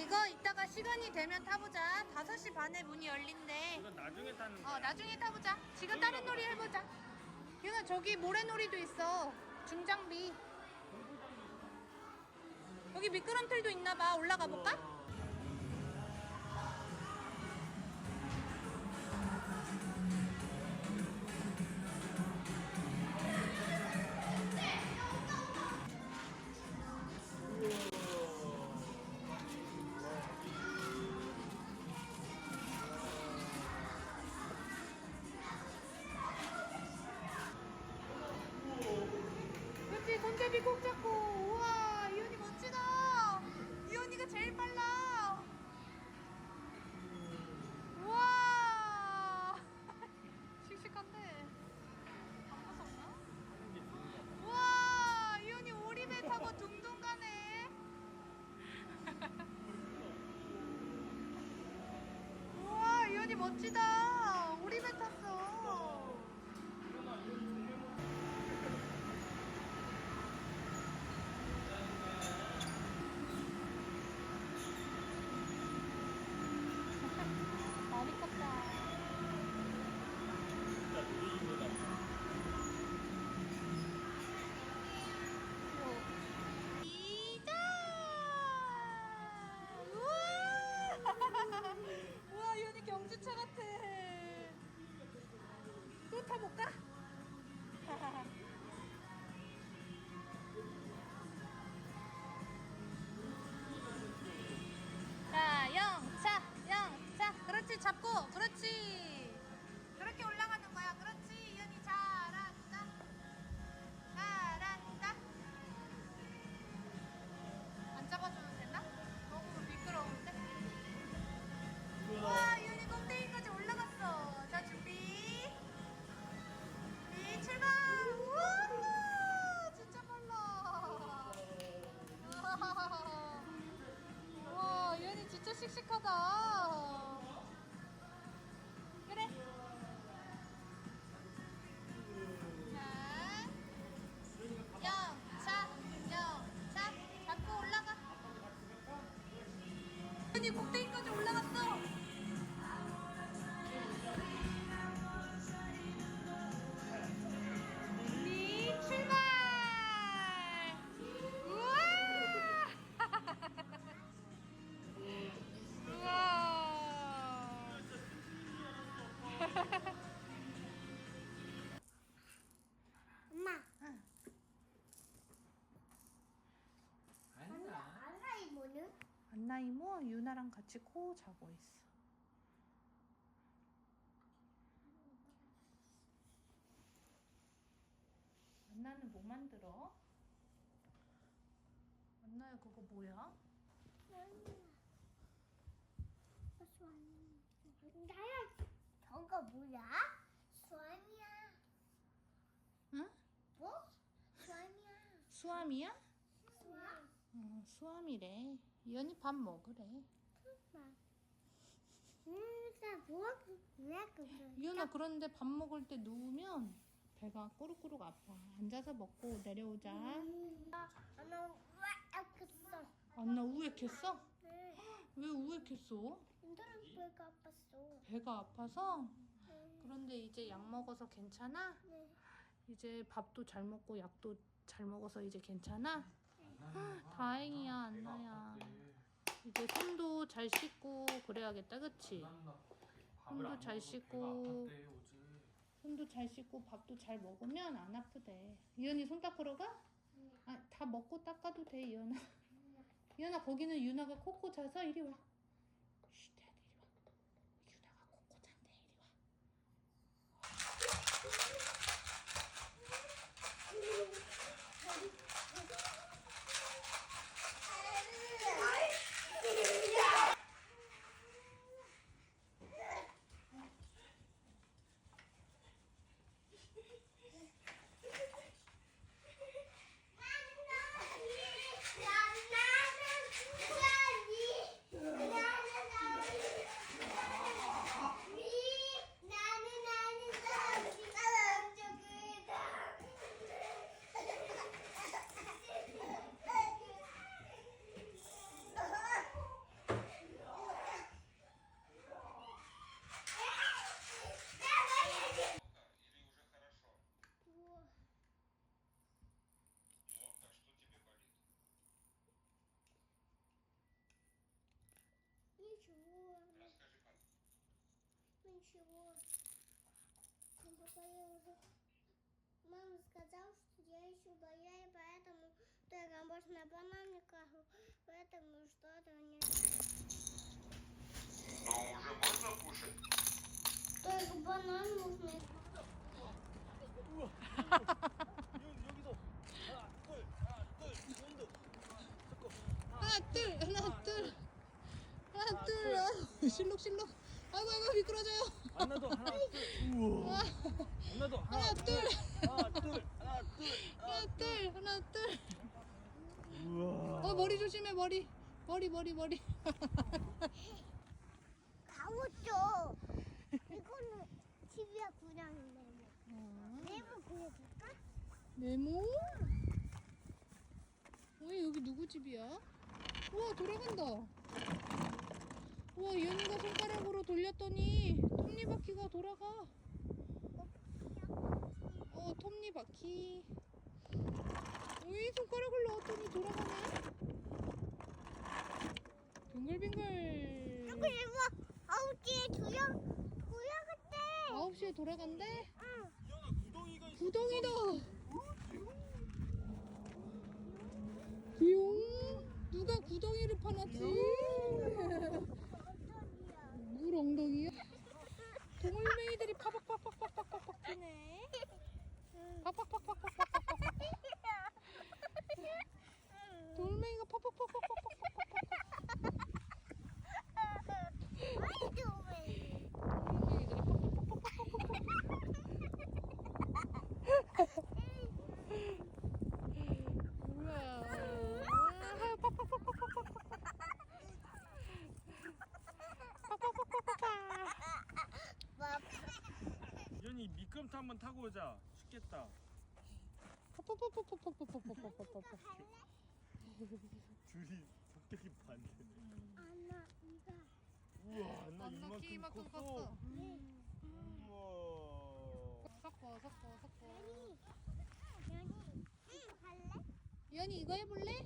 이거 이따가 시간이 되면 타보자. 5시 반에 문이 열린대. 이건 나중에 타는 거야. 어, 나중에 타보자. 지금 다른 놀이 해보자. 유나 저기 모래놀이도 있어. 중장비. 여기 미끄럼틀도 있나봐. 올라가 볼까? 손잡이 꼭 잡고. 우와 이현이 멋지다. 이현이가 제일 빨라. 우와. 씩씩한데. 안 무섭나? 우와 이현이 오리배 타고 둥둥 가네. 우와 이현이 멋지다 오리배 탔어 많이 컸다 진짜 놀이기구나. 이자! 우와! 우와, 경주차 같아. 또 타볼까? 자, 영차, 영차. 그렇지, 잡고. 그렇지. 안나 이모 유나랑 같이 코 자고 있어. 안나는 뭐 만들어? 안나야 그거 뭐야? 나야. 저거 뭐야? 수완이야. 응? 뭐? 수완이야. 수암이야? 수완. 어, 수암이래. 이현이 밥 먹으래. 엄마. 이현아 그런데 밥 먹을 때 누우면 배가 꾸룩꾸룩 아파. 앉아서 먹고 내려오자. 나 왜, 그랬어? 안나 우액했어? 네. 왜 우액했어? 힘들어 배가 아팠어. 배가 아파서? 네. 그런데 이제 약 먹어서 괜찮아? 네. 이제 밥도 잘 먹고 약도 잘 먹어서 이제 괜찮아? 다행이야 안나야 이제 손도 잘 씻고 그래야겠다 그치? 손도 잘 씻고 손도 잘 씻고 밥도 잘 먹으면 안 아프대 이현이 손 닦으러 가? 아, 다 먹고 닦아도 돼 이현아 이현아 거기는 유나가 코코 자서 이리 와 ничего. Типа, Но я уже... Мама сказала, что я еще боясь, поэтому ты работаешь на банане, поэтому что-то не... 머리 머리 머리 머리. 가오죠. 이거는 TV야 그냥 네모. 어, 네모 그려줄까? 네모? 어 여기 누구 집이야? 우와 돌아간다. 우와 이현이가 손가락으로 돌렸더니 톱니바퀴가 돌아가. 어 톱니바퀴. 우이 손가락을 넣었더니 돌아가네 빙글빙글 그리고 아우지에 두영 돌아갔대. 아홉 시에 돌아간대? 응. 이현아 구덩이가 있어. 구덩이다. 귀용 누가 구덩이를 파놨지 물 엉덩이야 동물맹이들이 파박파박파박파박 뛰네 파박파박파박파박 돌멩이가 파박파박파박파박 아이고 동물맹이들이 우와 미끄럼타 한번 타고 오자 쉽겠다 둘이 성격이 반대네 안나 이거 우와 나 넉넉히 이만큼 이만큼 컸어 컸어 우와 섞어 섞어 섞어 연이 연이 이거 할래? 이현이 이거 해볼래?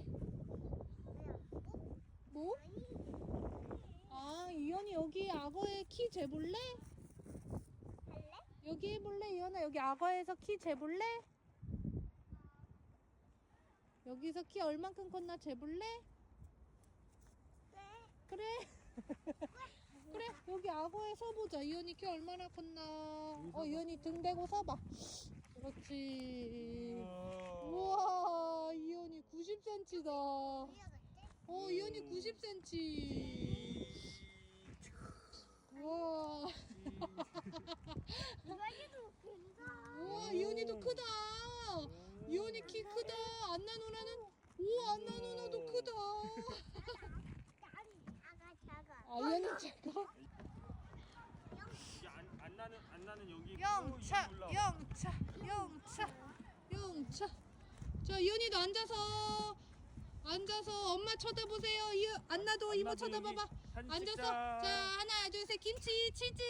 뭐? 연이 아 이현이 여기 악어의 키 재볼래? 여기 해볼래 이현아 여기 악어에서 키 재볼래? 여기서 키 얼만큼 컸나 재볼래? 네. 그래 그래 여기 악어에 서보자 이현이 키 얼마나 컸나 어 이현이 등 대고 서봐 그렇지 우와 이현이 90cm다 올라갔대? 어 이현이 90cm 우와 이거도 큰가? 이현이도 크다. 이현이 키 크다. 안나 누나는 오 안나 누나도 크다. 아가 작아. 아 이현이 작아 안, 안 나는 안 나는 여기 있고, 영차 올라와. 영차 영차. 영차. 자 이현이도 앉아서 앉아서 엄마 쳐다보세요. 이 안나도 이모 안나도 쳐다봐봐. 사진 앉아서 찍자. 자 하나 둘 셋. 김치 치즈.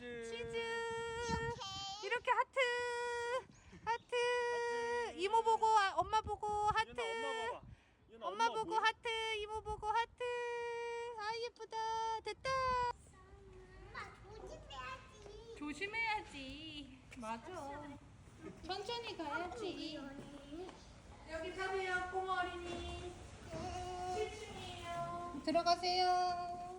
치즈. 치즈. 이렇게 하트 하트. 이모 보고 아, 엄마 보고 하트. 이현아 엄마 봐봐. 이현아 엄마 보고? 하트. 이모 보고 하트. 아 예쁘다. 됐다. 엄마 조심해야지. 조심해야지 맞아. 천천히 가야지. 여기 타세요 꼬마 어린이. 7층이에요. 들어가세요.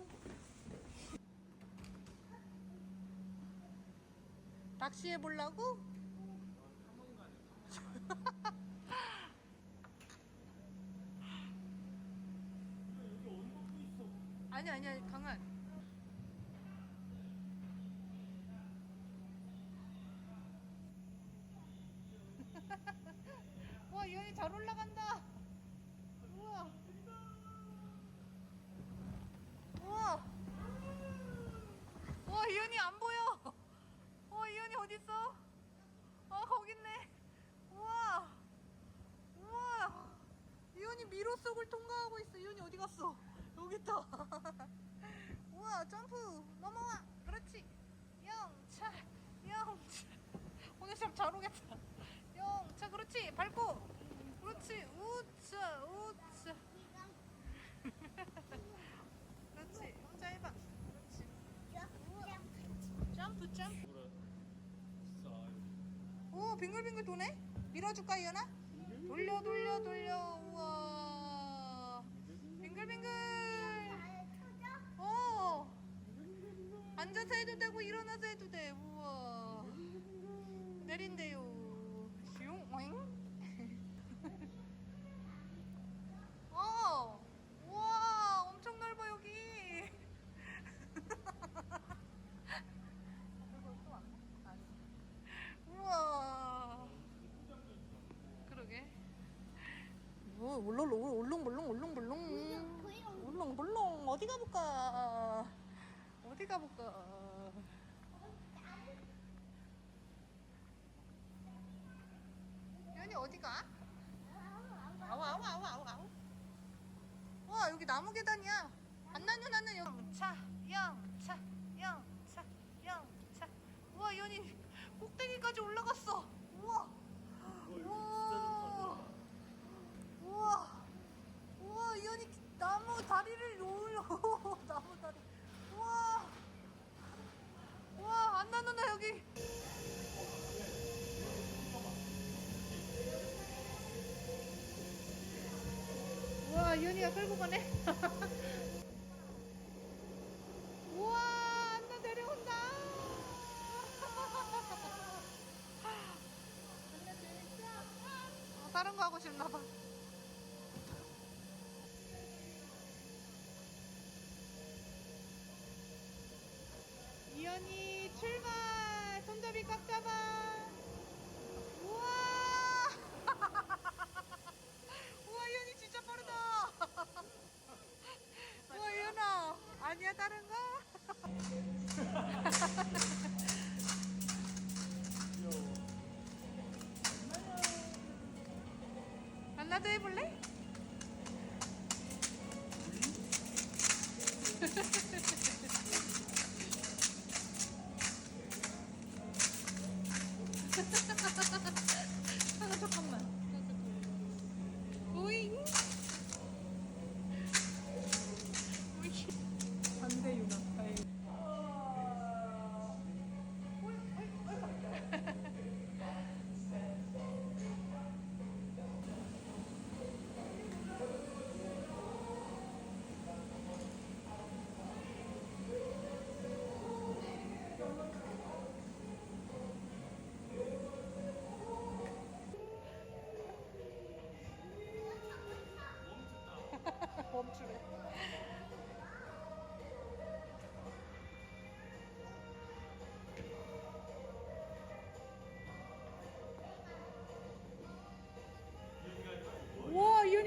낚시해 보려고? 아니 아니 아니 강한. 와 이현이 잘 올라간다 물 통과하고 있어. 이현이 어디 갔어? 여기 있다. 우와, 점프. 넘어와. 그렇지. 영차. 영차. 오늘 시험 잘 오겠다. 영차. 그렇지. 밟고. 그렇지. 우차. 우차. 그렇지. 짧아. 그렇지. 점프, 점프. 오, 빙글빙글 도네? 밀어줄까, 이현아? 돌려, 돌려, 돌려. 우와. 빙글빙글 어 앉아서 해도 되고 일어나서 해도 돼 우와 내린대요 슝 오잉 어 우와 엄청 넓어 여기 우와 그러게 뭐 울렁 울렁불렁 울렁불렁 울렁불렁 어디 가볼까? 어디 가볼까? 연이 어디 가? 아우 아우 아우 아우 아우. 와 여기 나무 계단이야. 안나 누나는 여기 영차 영차 영차 영차. 우와 연이 꼭대기까지 올라갔어. 우와. 우와 우와 우와 이현이 나무 다리를 올려 나무 다리. 우와. 우와 안나 누나 여기. 우와 이현이가 끌고 가네. 우와 안나 내려온다. 어, 다른 거 하고 싶나 봐 이현이 출발! 손잡이 꽉 잡아! 우와! 우와 이현이 진짜 빠르다! 우와 이현아! 아니야 다른 거? 하나도 해볼래?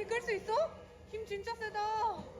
이끌 수 있어? 힘 진짜 세다